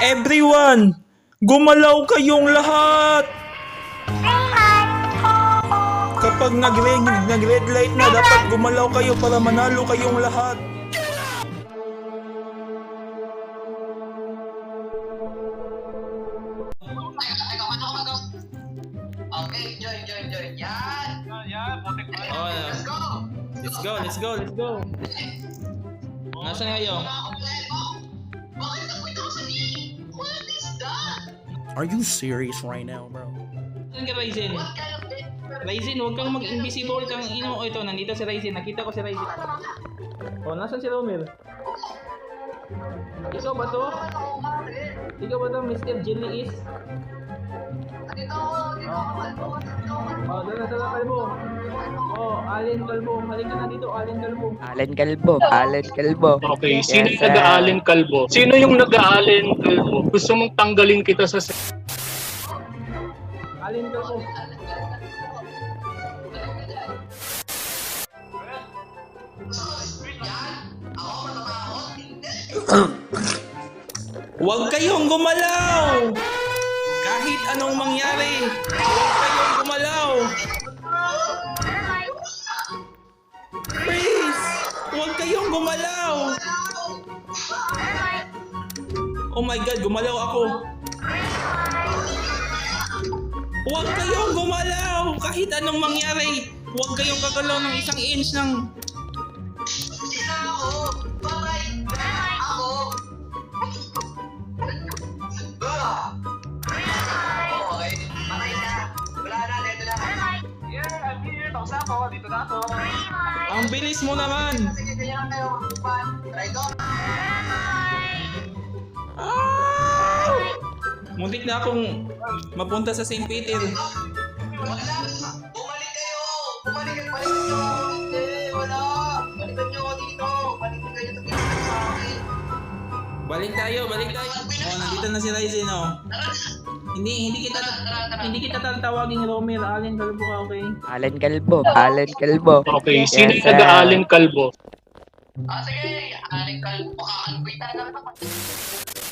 Everyone, gumalaw kayong lahat. Kapag nag-red, nag-red light na, dapat gumalaw kayo para manalo kayong lahat. Okay, join, join, join. Yan! Oh, Let's go! let's go, let's go, let's go. Nasaan kayo? Are you serious right now, bro? Saan ka, Ryzen? Ryzen, huwag kang mag-invisible kang ino. Oh, ito, nandito si Ryzen. Nakita ko si Ryzen. Oh, nasan si Romer? Ikaw ba to? Ikaw ba to, Mr. Jelly is? Dito ako, dito ako, dito ako. Oh, dala, dala, kalbo. Oh, Allen Kalbo. Halika na dito, Allen Kalbo. Allen Kalbo, Allen Kalbo. Okay, sino Yes, yung nag-aalin kalbo? Sino yung nag-aalin kalbo? Gusto mong tanggalin kita sa Allen Kalbo. Huwag kayong gumalaw! Anong mangyari, huwag kayong gumalaw! Please! Huwag kayong gumalaw! Oh my god, gumalaw ako! Huwag kayong gumalaw! Kahit anong mangyari, huwag kayong gagalaw ng isang inch ng... Hindi Ang bilis mo naman! Kayo. Ah! Muntik na akong mapunta sa St. Peter. Wala! Bumalik kayo! Bumalik kayo! Balikan niyo ako! Hindi! Wala! Balikan niyo ako dito! Balikan kayo ito pinagay sa akin! Balik tayo, balik tayo. Oh, nandito na si Ryzen, oh. Hindi, hindi kita, hindi kita tatawagin Romer, Allen, kalbo ka, okay? Allen Kalbo, Allen Kalbo. Okay, sino Yes, yung nag-aalin kalbo? Ah, sige! Aling kalbo ka! Kalboy talaga ito!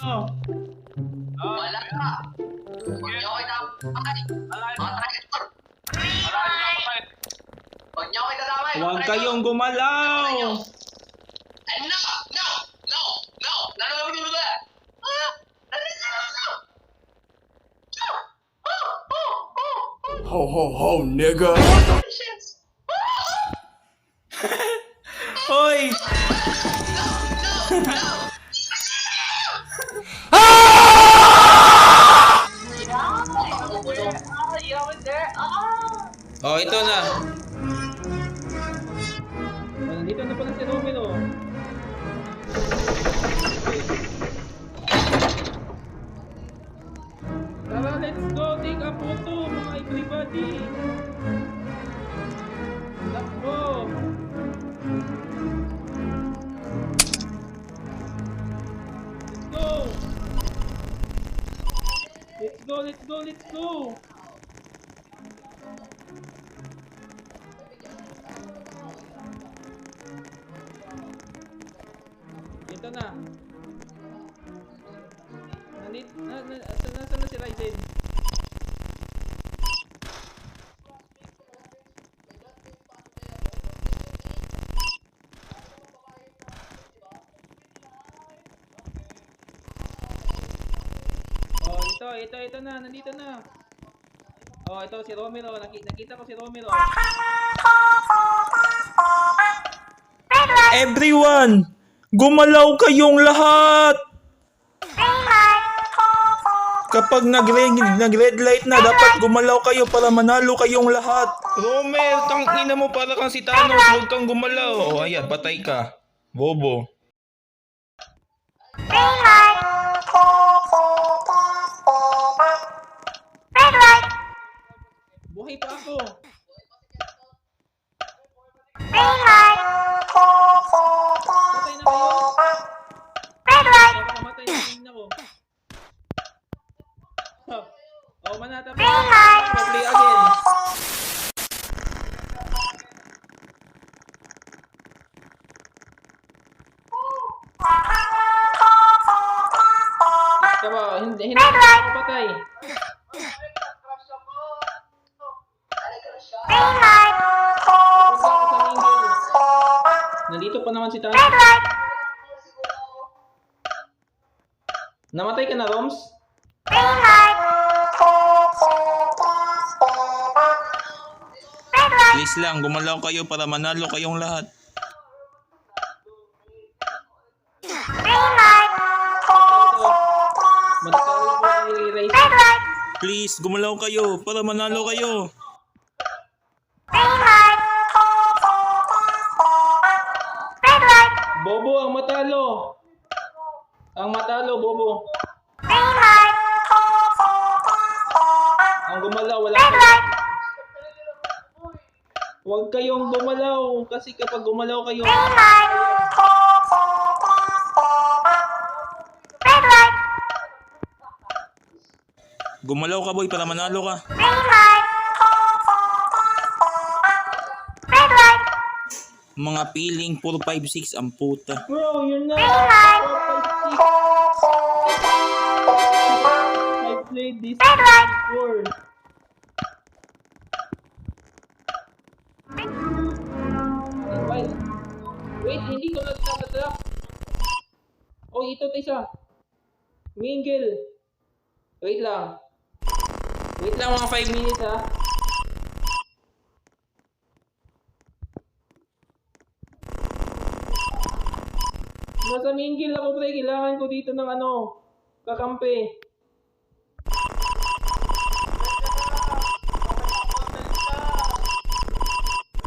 Oh, Wala ka! Huwag niyo ako itamay! Mga traitor! Huwag niyo ako itamay! Huwag kayong gumalaw! Ay, no! No! No! No! Nanonood mo ba? Ah! Nanonood mo! No! Oh! Oh! Oh! Oh! Ho ho ho, nigga. Hoy! Oh, ito na. Let's go! Let's go, let's go! Ito na. Nandit, na, na, asa, nasa na si Ryzen? Oh, ito, ito, ito na, nandito na. Oh, ito si Romero, Naki, nakita ko si Romero. Everyone, gumalaw kayong lahat! Kapag nag-red, nag-red light na, dapat gumalaw kayo para manalo kayong lahat. Romel, tang ina mo para kang si Thanos, huwag kang gumalaw. Oh, ayan, patay ka. Bobo. Buhay pa ako. Patay na kayo. Baka mamatay na rin ako. Oh, oh manata pa. Play again. Tama, hindi, hindi ako patay. Punta pa naman si Thanos. Namatay ka na, Roms? Please lang, gumalaw kayo para manalo kayong lahat. Please, gumalaw kayo para manalo kayo. Bobo ang matalo. Ang matalo, Bobo. Ang gumalaw, wala. Huwag kayong gumalaw kasi kapag gumalaw kayo, Gumalaw ka boy para manalo ka. Mga piling 456 ang puta. bro, you're not. I played this before. Wait, wait, hindi ko nagtatatrak. Oh, ito isa. Mingle. Wait lang. Wait lang mga 5 minutes ha. Nasa mingle ako pre, kailangan ko dito ng ano, kakampi.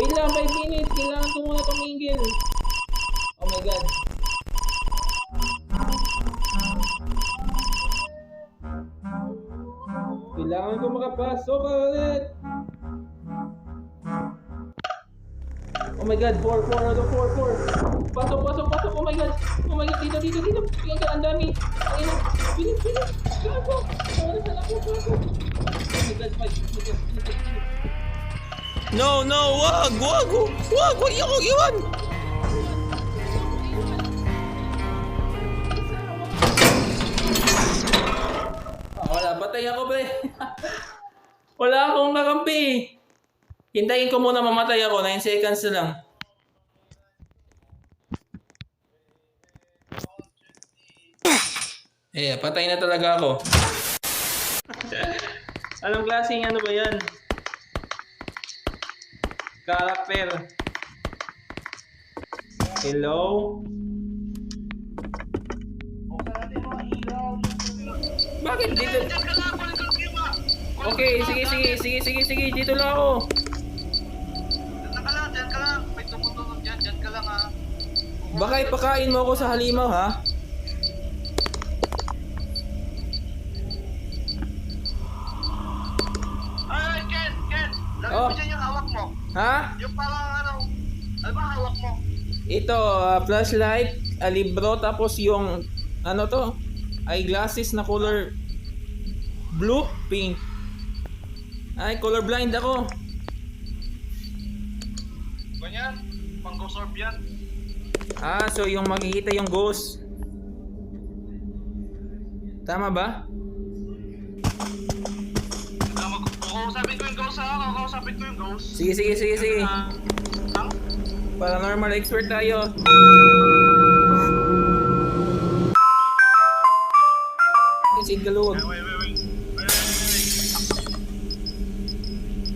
Wait lang, 5 minutes, kailangan ko muna tumingil. Oh my god. Kailangan ko makapasok ulit. Oh my god, 4, 4 out of 4, 4. Pasok, pasok, pasok. Oh my god. Oh my god, dito, dito, dito. Ang god, ang dami. Ang ina. Bilis, bilis. Gago. Na ako, gago. Oh my god. No, no, wag, wag, wag, wag yung iwan. Ah, wala, patay ako, pre. wala akong kakampi. Hintayin ko muna mamatay ako. 9 seconds na lang. Eh, patay na talaga ako. Anong klaseng ano ba yan? Character. Hello? Bakit dito? Okay, sige, sige, sige, sige, sige, dito lang ako. Diyan ka lang, diyan ka lang. May tumutunog dyan, diyan ka lang ha. Baka ipakain mo ako sa halimaw, ha? Ay, ay, Ken, Ken. Lagay Oh. mo dyan yung hawak mo. Ha? Yung parang ano, ano ba hawak mo? Ito, ah, flashlight, ah, libro, tapos yung, ano to? Eyeglasses na color blue, pink. Ay, color blind ako. Ganyan, pang-gosorb yan. Ah, so yung makikita yung ghost. Tama ba? Ah, mag- Kakausapin ko yung ghost ha, kakausapin ko yung ghost. Sige, sige, sige, sige. Ah, lang? Paranormal expert tayo. Isid galugod. Wait, wait, wait.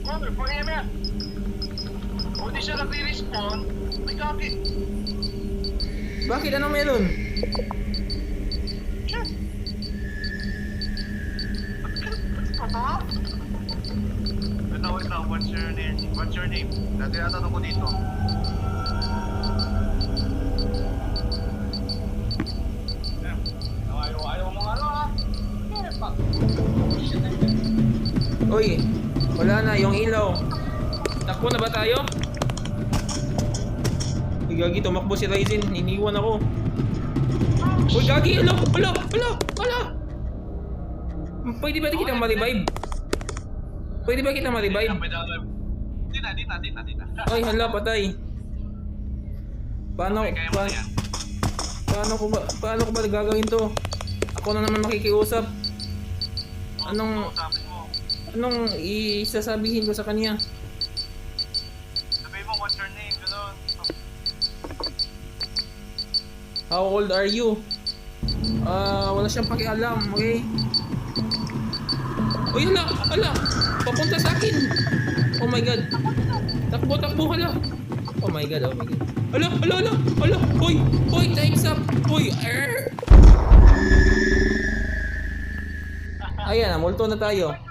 Connor, 4 AM yan. Kung di siya nagre-respawn, may kaki. Bakit? Anong meron? Totoo? Wait lang. What's your name? What's your name? Dati natanong ko dito. Ayaw, ayaw mo ano ha? Uy, wala na yung ilaw. Takbo na ba tayo? Gagi, tumakbo si Ryzen. Iniwan ako. Uy, Gagi, alo, alo, alo, alo. Pwede ba kita ma-revive? Pwede ba kita ma-revive? Di na, di na, di na, di na. Ay, hala, patay. Paano, Okay, pa, paano ko ba, paano ko ba gagawin to? Ako na naman makikiusap. Anong, Sabi mo, anong isasabihin ko sa kanya? sabi mo, what's your name, gano'n. How old are you? Ah, wala siyang pakialam, okay? Uy, hala, hala! Papunta sa akin! Oh my god! Takbo, takbo, hala! Oh my god, oh my god. Hala, hala, hala! Hala! Hoy! Hoy! Time's up! Hoy! Arr! Ayan, multo na tayo.